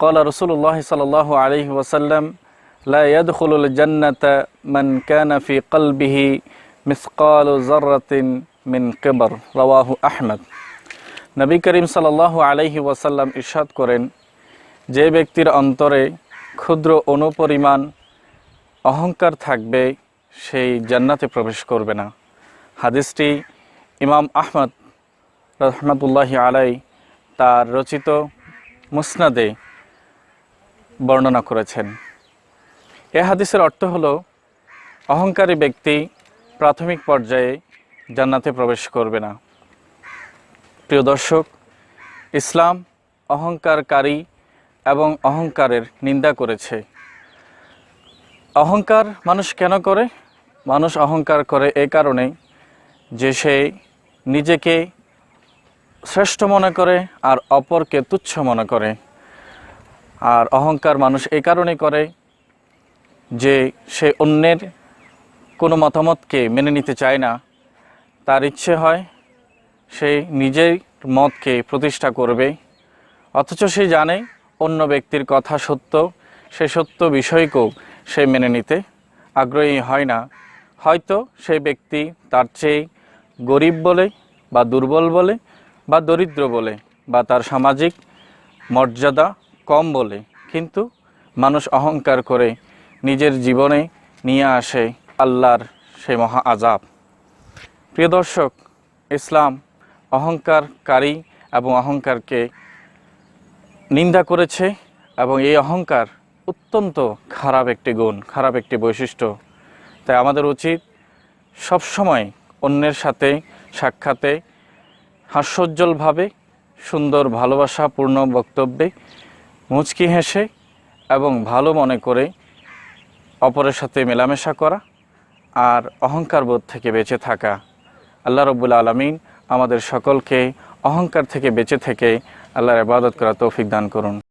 কলা রসুল্লাহ সাল আলহি ওসাল্লাম লাদুল জন্নত মন কানফি কলবিহি মিসকাল জরতিন মিন কেবর রওয়াহু আহমদ নবী করিম সাল আলহি ওয়াসাল্লাম ইরশাদ করেন, যে ব্যক্তির অন্তরে ক্ষুদ্র অনুপরিমাণ অহংকার থাকবে, সেই জান্নাতে প্রবেশ করবে না। হাদিসটি ইমাম আহমদ রহমতুল্লাহি আলাই তার রচিত মুসনাদে বর্ণনা করেছেন। এ হাদিসের অর্থ হলো, অহংকারী ব্যক্তি প্রাথমিক পর্যায়ে জান্নাতে প্রবেশ করবে না। প্রিয় দর্শক, ইসলাম অহংকারকারী এবং অহংকারের নিন্দা করেছে। অহংকার মানুষ কেন করে? মানুষ অহংকার করে এই কারণে যে সে নিজেকে শ্রেষ্ঠ মনে করে আর অপরকে তুচ্ছ মনে করে। আর অহংকার মানুষ এই কারণে করে যে সে অন্যের কোনো মতামতকে মেনে নিতে চায় না। তার ইচ্ছে হয় সে নিজের মতকে প্রতিষ্ঠা করবে। অথচ সে জানে অন্য ব্যক্তির কথা সত্য, সে সত্য বিষয়কেও সে মেনে নিতে আগ্রহী হয় না। হয়তো সেই ব্যক্তি তার চেয়ে গরিব বলে বা দুর্বল বলে বা দরিদ্র বলে বা তার সামাজিক মর্যাদা কম বলে, কিন্তু মানুষ অহংকার করে নিজের জীবনে নিয়ে আসে আল্লাহর সে মহা আজাব প্রিয় দর্শক, ইসলাম অহংকারকারী এবং অহংকারকে নিন্দা করেছে এবং এই অহংকার অত্যন্ত খারাপ একটি গুণ, খারাপ একটি বৈশিষ্ট্য। তাই আমাদের উচিত সবসময় অন্যের সাথে সাক্ষাতে হাস্যোজ্জ্বলভাবে সুন্দর ভালোবাসাপূর্ণ বক্তব্যে মুচকি হেসে এবং ভালো মনে করে অপরের সাথে মেলামেশা করা আর অহংকার বোধ থেকে বেঁচে থাকা। আল্লাহ রব্বুল আলমিন আমাদের সকলকে অহংকার থেকে বেঁচে থেকে আল্লাহর ইবাদত করা তৌফিক দান করুন।